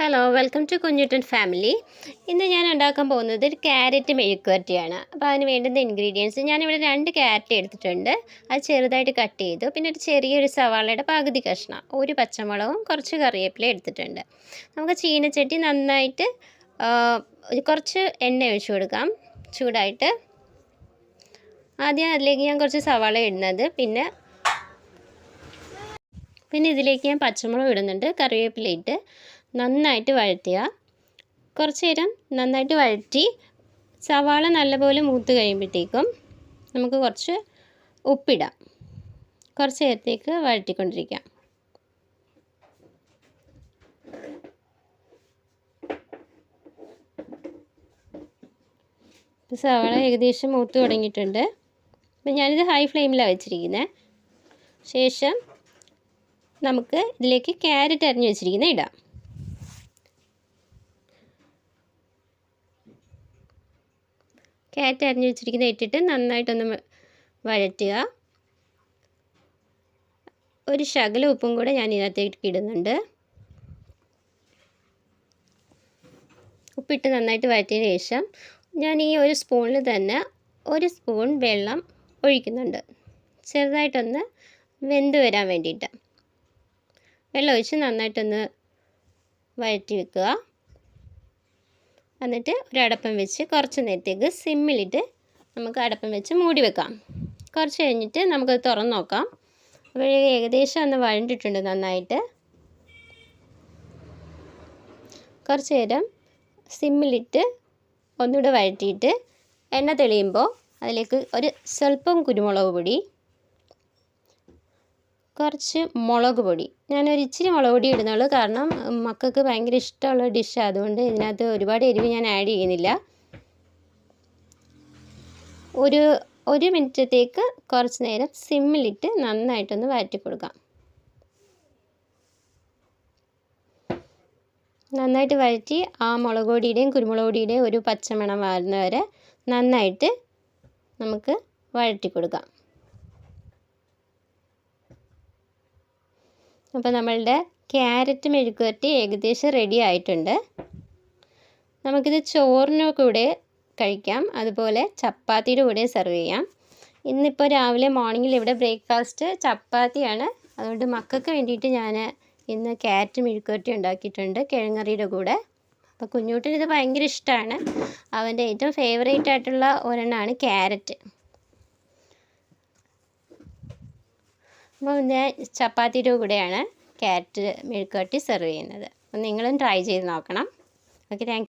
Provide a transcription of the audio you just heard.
Hello welcome to Kunjuttan family ഇന്ന് ഞാൻ ഉണ്ടാക്കാൻ പോകുന്നത് ഒരു ക്യാരറ്റ് മെഴുക്കുവരട്ടിയാണ്. അപ്പോൾ അതിന് വേണ്ടുന്ന ഇൻഗ്രീഡിയൻസ് ഞാനിവിടെ രണ്ട് ക്യാരറ്റ് എടുത്തിട്ടുണ്ട്. അത് ചെറുതായിട്ട് കട്ട് ചെയ്തു. പിന്നെ ഒരു ചെറിയൊരു സവാളയുടെ പകുതി കഷ്ണം. ഒരു പച്ചമുളകും കുറച്ച് കറിവേപ്പില എടുത്തിട്ടുണ്ട്. നമുക്ക് ചീനച്ചട്ടി നന്നായിട്ട് കുറച്ച് എണ്ണ ഒഴിച്ചു കൊടുക്കാം. ചൂടായിട്ട്. ആദ്യം അതിലേക്ക് ഞാൻ കുറച്ച് സവാള ഇടുന്നത്. പിന്നെ പിന്നെ ഇതിലേക്ക് ഞാൻ പച്ചമുളക് ഇടുന്നുണ്ട്. കറിവേപ്പില ഇട്ട്. നന്നായിട്ട് വഴറ്റുക. കുറച്ച് നേരം നന്നായിട്ട് വഴറ്റി സവാള നല്ലപോലെ മൂത്ത് കഴിയുമ്പോഴത്തേക്കും നമുക്ക് കുറച്ച് ഉപ്പിടാം. കുറച്ച് നേരത്തേക്ക് വഴറ്റിക്കൊണ്ടിരിക്കാം. ഇപ്പോൾ സവാള ഏകദേശം മൂത്ത് തുടങ്ങിയിട്ടുണ്ട്. അപ്പം ഞാനിത് ഹൈ ഫ്ലെയിമിലാണ് വെച്ചിരിക്കുന്നത് ശേഷം നമുക്ക് ഇതിലേക്ക് ക്യാരറ്റ് അരിഞ്ഞ് വെച്ചിരിക്കുന്നത് ഇടാം. ക്യാരറ്റ് അരിഞ്ഞ് വെച്ചിരിക്കുന്നത് ഇട്ടിട്ട് നന്നായിട്ടൊന്ന് വഴറ്റുക. ഒരു ശകല ഉപ്പും കൂടെ ഞാൻ ഇതിനകത്തേക്ക് ഇടുന്നുണ്ട്. ഉപ്പിട്ട് നന്നായിട്ട് വഴറ്റിയതിന് ശേഷം ഞാൻ ഈ ഒരു സ്പൂണിൽ തന്നെ ഒരു സ്പൂൺ വെള്ളം ഒഴിക്കുന്നുണ്ട്. ചെറുതായിട്ടൊന്ന് വെന്ത് വരാൻ വേണ്ടിയിട്ട്. വെള്ളം ഒഴിച്ച് നന്നായിട്ടൊന്ന് വഴറ്റി വെക്കുക. എന്നിട്ട് ഒരു അടപ്പം വെച്ച് കുറച്ച് നേരത്തേക്ക് സിമ്മിലിട്ട് നമുക്ക് അടപ്പം വെച്ച് മൂടി വെക്കാം. കുറച്ച് കഴിഞ്ഞിട്ട് നമുക്കത് തുറന്ന് നോക്കാം. അപ്പോൾ ഏകദേശം ഒന്ന് വഴണ്ടിട്ടുണ്ട് നന്നായിട്ട്. കുറച്ച് നേരം സിമ്മിലിട്ട് ഒന്നുകൂടെ വഴറ്റിയിട്ട് എണ്ണ തെളിയുമ്പോൾ അതിലേക്ക് ഒരു സ്വല്പം കുരുമുളക് പൊടി കുറച്ച് മുളക് പൊടി. ഞാനൊരു ഇച്ചിരി മുളക് പൊടി ഇടുന്നുള്ളൂ. കാരണം മക്കൾക്ക് ഭയങ്കര ഇഷ്ടമുള്ള ഡിഷ് അതുകൊണ്ട് ഇതിനകത്ത് ഒരുപാട് എരിവ് ഞാൻ ആഡ് ചെയ്യുന്നില്ല. ഒരു ഒരു മിനിറ്റത്തേക്ക് കുറച്ച് നേരം സിമ്മിലിട്ട് നന്നായിട്ടൊന്ന് വഴറ്റി കൊടുക്കാം നന്നായിട്ട് വഴറ്റി ആ മുളക് പൊടിയുടെയും കുരുമുളക് പൊടിയുടെയും ഒരു പച്ചമണം മാറുന്ന വരെ നന്നായിട്ട് നമുക്ക് വഴറ്റി കൊടുക്കാം അപ്പോൾ നമ്മളുടെ ക്യാരറ്റ് മെഴുക്കുവരട്ടി ഏകദേശം റെഡി ആയിട്ടുണ്ട്. നമുക്കിത് ചോറിന് കൂടെ കഴിക്കാം. അതുപോലെ ചപ്പാത്തിയുടെ കൂടെ സെർവ് ചെയ്യാം. ഇന്നിപ്പോൾ രാവിലെ മോർണിംഗിൽ ഇവിടെ ബ്രേക്ക്ഫാസ്റ്റ് ചപ്പാത്തിയാണ്. അതുകൊണ്ട് മക്കൾക്ക് വേണ്ടിയിട്ട് ഞാൻ ഇന്ന് ക്യാരറ്റ് മെഴുക്കുവരട്ടി ഉണ്ടാക്കിയിട്ടുണ്ട് കിഴങ്ങറിയുടെ കൂടെ. അപ്പോൾ കുഞ്ഞുട്ടിന് ഇത് ഭയങ്കര ഇഷ്ടമാണ്. അവന്റെ ഏറ്റവും ഫേവറേറ്റ് ആയിട്ടുള്ള ഒരെണ്ണമാണ് ക്യാരറ്റ്. അപ്പോൾ ഞാൻ ചപ്പാത്തിയുടെ കൂടെയാണ് ക്യാരറ്റ് മെഴുക്കുവരട്ടി സെർവ് ചെയ്യുന്നത്. അപ്പോൾ നിങ്ങളും ട്രൈ ചെയ്ത് നോക്കണം. Okay thank